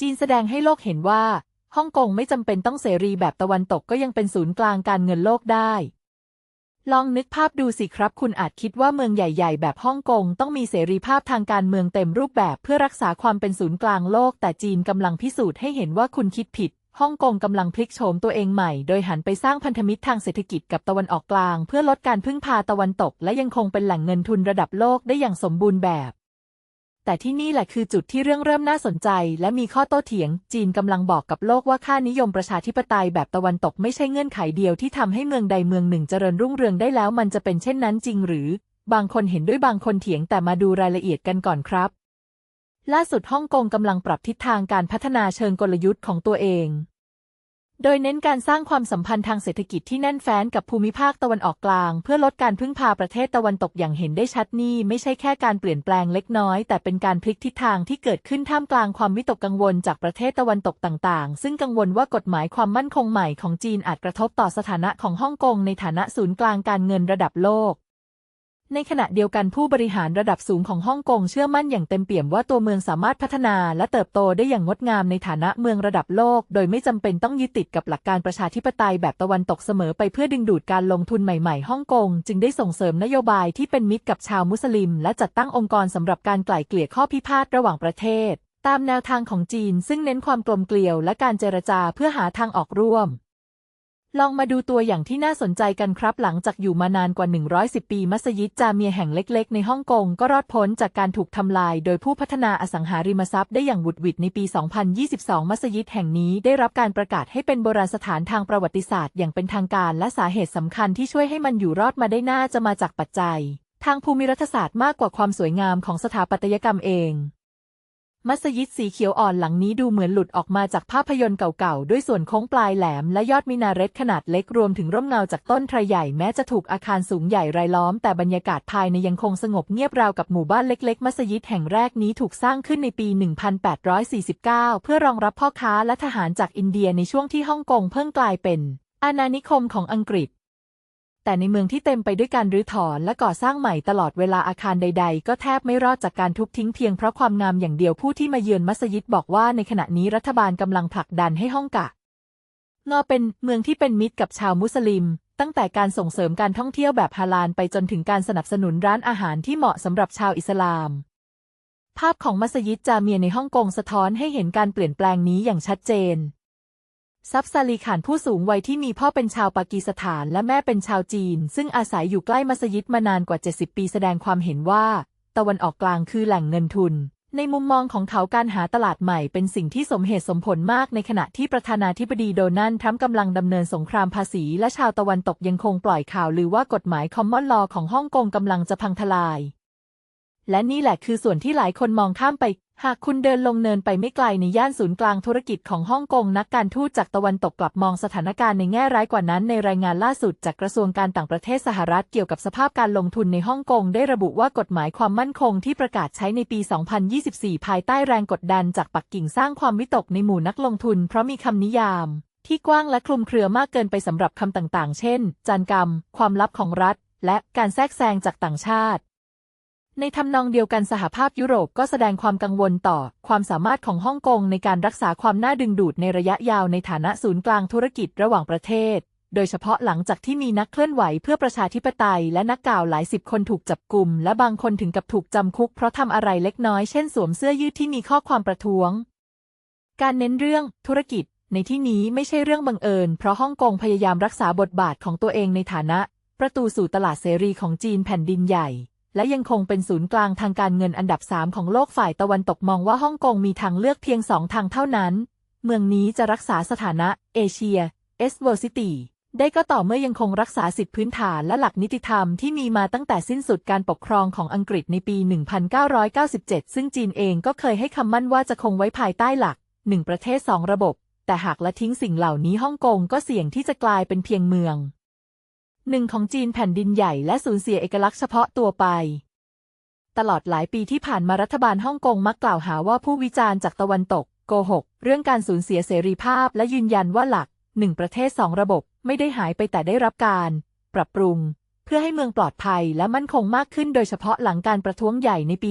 จีนแสดงให้โลกเห็นว่าฮ่องกงไม่จำเป็นต้องเสรีแบบตะวันตกก็ยังเป็นศูนย์กลางการเงินโลกได้ ลองนึกภาพดูสิครับ คุณอาจคิดว่าเมืองใหญ่ ๆ แบบฮ่องกงต้องมีเสรีภาพทางการเมืองเต็มรูปแบบเพื่อรักษาความเป็นศูนย์กลางโลก แต่จีนกำลังพิสูจน์ให้เห็นว่าคุณคิดผิดฮ่องกงกำลังพลิกโฉมตัวเองใหม่ โดยหันไปสร้างพันธมิตรทางเศรษฐกิจกับตะวันออกกลาง เพื่อลดการพึ่งพาตะวันตก และยังคงเป็นแหล่งเงินทุนระดับโลกได้อย่างสมบูรณ์แบบ แต่ที่นี่แหละคือจุดที่เรื่องเริ่มน่าสนใจ และมีข้อโต้เถียง จีนกำลังบอกกับโลกว่าค่านิยมประชาธิปไตยแบบตะวันตกไม่ใช่เงื่อนไขเดียวที่ทำให้เมืองใดเมืองหนึ่งเจริญรุ่งเรืองได้แล้วมันจะเป็นเช่นนั้นจริงหรือ บางคนเห็นด้วยบางคนเถียงแต่มาดูรายละเอียดกันก่อนครับ ล่าสุดฮ่องกงกำลังปรับทิศทางการพัฒนาเชิงกลยุทธ์ของตัวเอง โดยเน้นการสร้างความสัมพันธ์ทางเศรษฐกิจที่แน่นแฟ้นกับภูมิภาคตะวันออกกลาง เพื่อลดการพึ่งพาประเทศตะวันตกอย่างเห็นได้ชัดนี่ไม่ใช่แค่การเปลี่ยนแปลงเล็กน้อย แต่เป็นการพลิกทิศทางที่เกิดขึ้นท่ามกลางความวิตกกังวลจากประเทศตะวันตกต่างๆ ซึ่งกังวลว่ากฎหมายความมั่นคงใหม่ของจีนอาจกระทบต่อสถานะของฮ่องกงในฐานะศูนย์กลางการเงินระดับโลก ในขณะเดียวกันผู้บริหารระดับสูงของฮ่องกงเชื่อมั่นอย่างเต็มเปี่ยมว่าตัวเมืองสามารถพัฒนาและเติบโตได้อย่างงดงามในฐานะเมืองระดับโลก โดยไม่จำเป็นต้องยึดติดกับหลักการประชาธิปไตยแบบตะวันตกเสมอไปเพื่อดึงดูดการลงทุนใหม่ๆฮ่องกง จึงได้ส่งเสริมนโยบายที่เป็นมิตรกับชาวมุสลิม และจัดตั้งองค์กรสำหรับการไกล่เกลี่ยข้อพิพาทระหว่างประเทศ ตามแนวทางของจีน ซึ่งเน้นความกลมเกลียวและการเจรจาเพื่อหาทางออกร่วม ลองมาดูตัวอย่างที่น่าสนใจกันครับ หลังจากอยู่มานานกว่า 110 ปี มัสยิดจาเมียแห่งเล็กๆ ในฮ่องกง ก็รอดพ้นจากการถูกทำลาย โดยผู้พัฒนาอสังหาริมทรัพย์ได้อย่างหวุดหวิดในปี 2022 มัสยิดแห่งนี้ได้รับการประกาศให้เป็นโบราณสถานทางประวัติศาสตร์อย่างเป็นทางการ และสาเหตุสำคัญที่ช่วยให้มันอยู่รอดมาได้น่าจะมาจากปัจจัย ทางภูมิรัฐศาสตร์มากกว่าความสวยงามของสถาปัตยกรรมเอง มัสยิดสีเขียวอ่อนหลังนี้ดูเหมือนหลุดออกมาจากภาพยนตร์เก่าๆ ด้วยส่วนโค้งปลายแหลมและยอดมินาเรตขนาดเล็กรวมถึงร่มเงาจากต้นไทรใหญ่แม้จะถูกอาคารสูงใหญ่รายล้อม แต่บรรยากาศภายในยังคงสงบเงียบราวกับหมู่บ้านเล็กๆ มัสยิดแห่งแรกนี้ถูกสร้างขึ้นในปี 1849 เพื่อรองรับพ่อค้าและทหารจากอินเดียในช่วงที่ฮ่องกงเพิ่งกลายเป็นอาณานิคมของอังกฤษ แต่ในเมืองที่เต็มไปด้วยการรื้อถอนและก่อสร้างใหม่ตลอดเวลาอาคารใด ๆ ก็แทบไม่รอดจากการทุบทิ้งเพียงเพราะความงามอย่างเดียวผู้ที่มาเยือนมัสยิดบอกว่าในขณะนี้รัฐบาลกำลังผลักดันให้ฮ่องกะงอเป็นเมืองที่เป็นมิตรกับชาวมุสลิม ตั้งแต่การส่งเสริมการท่องเที่ยวแบบฮาลาลไปจนถึงการสนับสนุนร้านอาหารที่เหมาะสำหรับชาวอิสลาม ภาพของมัสยิดจาเมียในฮ่องกงสะท้อนให้เห็นการเปลี่ยนแปลงนี้อย่างชัดเจน ซับซาลีขานผู้สูงวัยที่มีพ่อเป็นชาวปากีสถานและแม่เป็นชาวจีน ซึ่งอาศัยอยู่ใกล้มัสยิดมานานกว่า 70 ปีแสดงความเห็นว่า ตะวันออกกลางคือแหล่งเงินทุน ในมุมมองของเขาการหาตลาดใหม่เป็นสิ่งที่สมเหตุสมผลมากในขณะที่ประธานาธิบดีโดนัลด์ทรัมป์กำลังดำเนินสงครามภาษี และชาวตะวันตกยังคงปล่อยข่าวลือว่ากฎหมายคอมมอนลอของฮ่องกงกำลังจะพังทลาย และนี่แหละคือส่วนที่หลายคนมองข้ามไป หากคุณเดินลงเนินไปไม่ไกลในย่านศูนย์กลางธุรกิจของฮ่องกงนักการทูตจากตะวันตกกลับมองสถานการณ์ในแง่ร้ายกว่านั้นในรายงานล่าสุดจากกระทรวงการต่างประเทศสหรัฐเกี่ยวกับสภาพการลงทุนในฮ่องกงได้ระบุว่ากฎหมายความมั่นคงที่ประกาศใช้ในปี 2024 ภายใต้แรงกดดันจากปักกิ่งสร้างความวิตกในหมู่นักลงทุนเพราะมีคำนิยาม ที่กว้างและคลุมเครือมากเกินไปสำหรับคำต่างๆ เช่น จานกรรม ความลับของรัฐ และการแทรกแซงจากต่างชาติ ในทำนองเดียวกันสหภาพยุโรปก็แสดงความกังวลต่อ ความสามารถของฮ่องกงในการรักษาความน่าดึงดูดในระยะยาวในฐานะศูนย์กลางธุรกิจระหว่างประเทศ โดยเฉพาะหลังจากที่มีนักเคลื่อนไหวเพื่อประชาธิปไตย และนักกล่าวหลายสิบคนถูกจับกลุ่ม และบางคนถึงกับถูกจำคุกเพราะทำอะไรเล็กน้อยเช่นสวมเสื้อยืดที่มีข้อความประท้วง การเน้นเรื่องธุรกิจ ในที่นี้ไม่ใช่เรื่องบังเอิญ เพราะฮ่องกงพยายามรักษาบทบาทของตัวเองในฐานะ ประตูสู่ตลาดเสรีของจีนแผ่นดินใหญ่ และยังคงเป็นศูนย์กลางทางการเงินอันดับสามของโลกฝ่ายตะวันตกมองว่าฮ่องกงมีทางเลือกเพียงสองทางเท่านั้น เมืองนี้จะรักษาสถานะเอเชียเอสเวอร์ซิตี้ได้ก็ต่อเมื่อยังคงรักษาสิทธิพื้นฐานและหลักนิติธรรมที่มีมาตั้งแต่สิ้นสุดการปกครองของอังกฤษในปี 1997 ซึ่งจีนเองก็เคยให้คำมั่นว่าจะคงไว้ภายใต้หลักหนึ่งประเทศสองระบบ แต่หากละทิ้งสิ่งเหล่านี้ฮ่องกงก็เสี่ยงที่จะกลายเป็นเพียงเมือง หนึ่งของจีนแผ่นดินใหญ่และสูญเสียเอกลักษณ์เฉพาะตัวไป ตลอดหลายปีที่ผ่านมารัฐบาลฮ่องกงมักกล่าวหาว่าผู้วิจารณ์จากตะวันตก โกหก เรื่องการสูญเสียเสรีภาพและยืนยันว่าหลักหนึ่งประเทศสองระบบไม่ได้หายไปแต่ได้รับการ ปรับปรุง เพื่อให้เมืองปลอดภัยและมั่นคงมากขึ้นโดยเฉพาะหลังการประท้วงใหญ่ในปี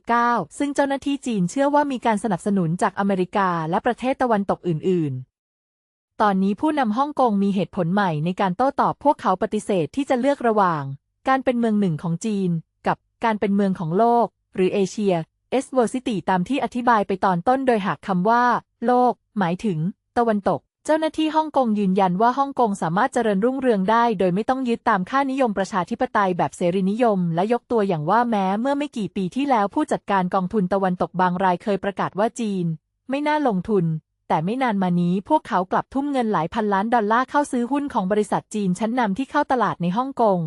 2019 ซึ่งเจ้าหน้าที่จีนเชื่อว่ามีการสนับสนุนจากอเมริกาและประเทศตะวันตกอื่น ๆ ตอนนี้ผู้นำฮ่องกงมีเหตุผลใหม่ในการโต้ตอบพวกเขาปฏิเสธที่จะเลือกระหว่าง การเป็นเมืองหนึ่งของจีน กับการเป็นเมืองของโลก หรือเอเชียเอสเวอร์ซิตี้ตามที่อธิบายไปตอนต้นโดยหากคำว่า โลก หมายถึง ตะวันตก เจ้าหน้าที่ฮ่องกงยืนยันว่าฮ่องกงสามารถเจริญรุ่งเรืองได้ โดยไม่ต้องยึดตามค่านิยมประชาธิปไตยแบบเสรีนิยม และยกตัวอย่างว่าแม้เมื่อไม่กี่ปีที่แล้วผู้จัดการกองทุนตะวันตกบางรายเคยประกาศว่าจีน ไม่น่าลงทุน แต่ไม่นานมานี้พวกเขากลับทุ่มเงินหลายพันล้านดอลลาร์เข้าซื้อหุ้นของบริษัทจีนชั้นนำที่เข้าตลาดในฮ่องกง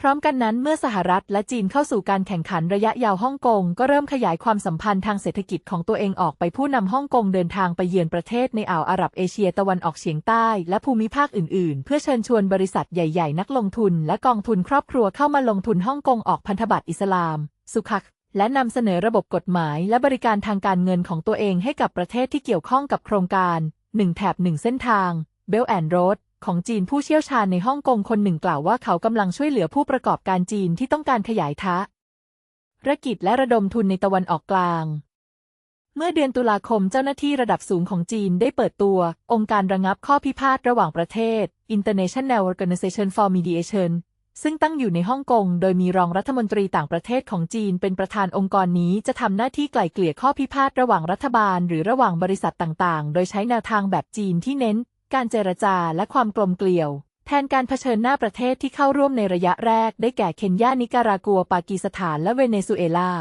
พร้อมกันนั้นเมื่อสหรัฐและจีนเข้าสู่การแข่งขันระยะยาวฮ่องกง ก็เริ่มขยายความสัมพันธ์ทางเศรษฐกิจของตัวเองออกไปผู้นำฮ่องกงเดินทางไปเยือนประเทศในอ่าวอาหรับเอเชียตะวันออกเฉียงใต้ และภูมิภาคอื่นๆ เพื่อเชิญชวนบริษัทใหญ่ ๆ นักลงทุน และกองทุนครอบครัวเข้ามาลงทุนฮ่องกงออกพันธบัตรอิสลาม สุขัก และนำเสนอระบบกฎหมายและบริการทางการเงินของตัวเองให้กับประเทศที่เกี่ยวข้องกับโครงการ1แถบ1เส้นทาง Belt and Road ของจีนผู้เชี่ยวชาญในฮ่องกงคนหนึ่งกล่าวว่าเขากำลังช่วยเหลือผู้ประกอบการจีนที่ต้องการขยายทะธุรกิจและระดมทุนในตะวันออกกลาง เมื่อเดือนตุลาคมเจ้าหน้าที่ระดับสูงของจีนได้เปิดตัว องค์การระงับข้อพิพาทระหว่างประเทศ International Organization for Mediation ซึ่งตั้งอยู่ในฮ่องกง โดยมีรองรัฐมนตรีต่างประเทศของจีนเป็นประธานองค์กรนี้จะทำหน้าที่ไกล่เกลี่ยข้อพิพาทระหว่างรัฐบาล หรือระหว่างบริษัทต่างๆ โดยใช้แนวทางแบบจีนที่เน้น การเจรจาและความกลมเกลียว แทนการเผชิญหน้าประเทศที่เข้าร่วมในระยะแรก ได้แก่เคนยานิการากัว ปากีสถาน และเวเนซุเอลา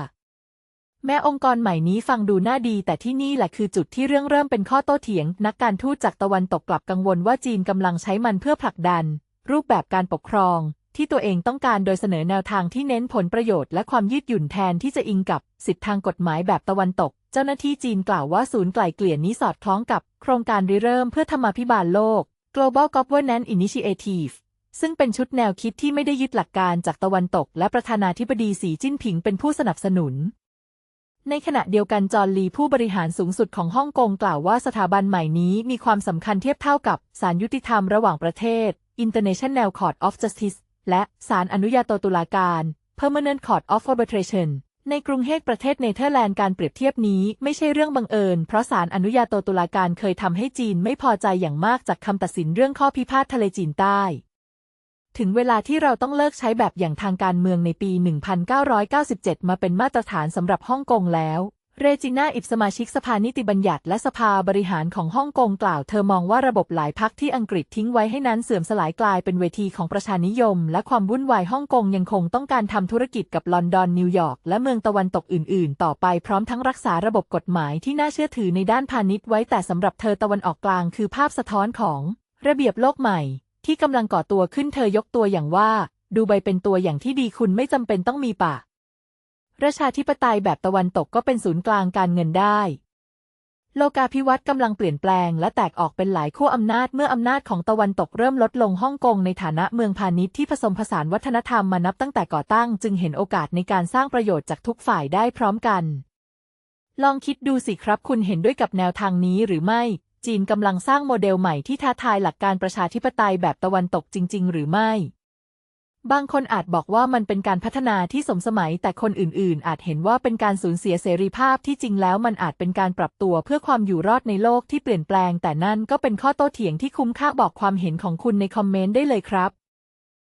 แม้องค์กรใหม่นี้ฟังดูน่าดี แต่ที่นี่แหละคือจุดที่เรื่องเริ่มเป็นข้อโต้เถียง นักการทูตจากตะวันตกกลับกังวลว่าจีนกำลังใช้มันเพื่อผลักดัน รูปแบบการปกครอง ที่ตัวเองต้องการโดยเสนอแนวทางที่เน้นผลประโยชน์และความยืดหยุ่นแทนที่จะอิงกับสิทธิทางกฎหมายแบบตะวันตก เจ้าหน้าที่จีนกล่าวว่าศูนย์ไกล่เกลี่ยนี้สอดคล้องกับโครงการริเริ่มเพื่อธรรมาภิบาลโลก Global Governance Initiative ซึ่งเป็นชุดแนวคิดที่ไม่ได้ยึดหลักการจากตะวันตก และประธานาธิบดีสีจิ้นผิงเป็นผู้สนับสนุน ในขณะเดียวกันจอห์ลีผู้บริหารสูงสุดของฮ่องกงกล่าวว่าสถาบันใหม่นี้มีความสำคัญเทียบเท่ากับศาลยุติธรรมระหว่างประเทศ International Court of Justice และศาลอนุญาโตตุลาการ Permanent Court of Arbitration ในกรุงเฮกประเทศเนเธอร์แลนด์การเปรียบเทียบนี้ไม่ใช่เรื่องบังเอิญ เพราะศาลอนุญาโตตุลาการเคยทำให้จีนไม่พอใจอย่างมากจากคำตัดสินเรื่องข้อพิพาททะเลจีนใต้ ถึงเวลาที่เราต้องเลิกใช้แบบอย่างทางการเมืองในปี 1997 มาเป็นมาตรฐานสำหรับฮ่องกงแล้ว เรจิน่าอิบสมาชิกสภานิติบัญญัติและสภาบริหารของฮ่องกงกล่าวเธอมองว่าระบบหลายพักที่อังกฤษทิ้งไว้ให้นั้นเสื่อมสลายกลายเป็นเวทีของประชานิยม และความวุ่นวายฮ่องกงยังคงต้องการทำธุรกิจกับลอนดอนนิวยอร์กและเมืองตะวันตกอื่น ๆ ต่อไปพร้อมทั้งรักษาระบบกฎหมายที่น่าเชื่อถือในด้านพาณิชย์ไว้แต่สำหรับเธอตะวันออกกลางคือภาพสะท้อนของ ระเบียบโลกใหม่ ที่กำลังก่อตัวขึ้นเธอยกตัวอย่างว่า ดูใบเป็นตัวอย่างที่ดีคุณไม่จำเป็นต้องมีปะ ประชาธิปไตยแบบตะวันตกก็เป็นศูนย์กลางการเงินได้ โลกาภิวัตน์กำลังเปลี่ยนแปลงและแตกออกเป็นหลายขั้วอำนาจเมื่ออำนาจของตะวันตกเริ่มลดลงฮ่องกงในฐานะเมืองพาณิชย์ที่ผสมผสานวัฒนธรรมมานับตั้งแต่ก่อตั้ง จึงเห็นโอกาสในการสร้างประโยชน์จากทุกฝ่ายได้พร้อมกัน ลองคิดดูสิครับคุณเห็นด้วยกับแนวทางนี้หรือไม่ จีนกำลังสร้างโมเดลใหม่ที่ท้าทายหลักการประชาธิปไตยแบบตะวันตกจริง ๆ หรือไม่ บางคนอาจบอกว่ามันเป็นการพัฒนาที่สมสมัย แต่คนอื่นๆ อาจเห็นว่าเป็นการสูญเสียเสรีภาพที่จริงแล้วมันอาจเป็นการปรับตัวเพื่อความอยู่รอดในโลกที่เปลี่ยนแปลง แต่นั่นก็เป็นข้อโต้เถียงที่คุ้มค่าบอกความเห็นของคุณในคอมเมนต์ได้เลยครับ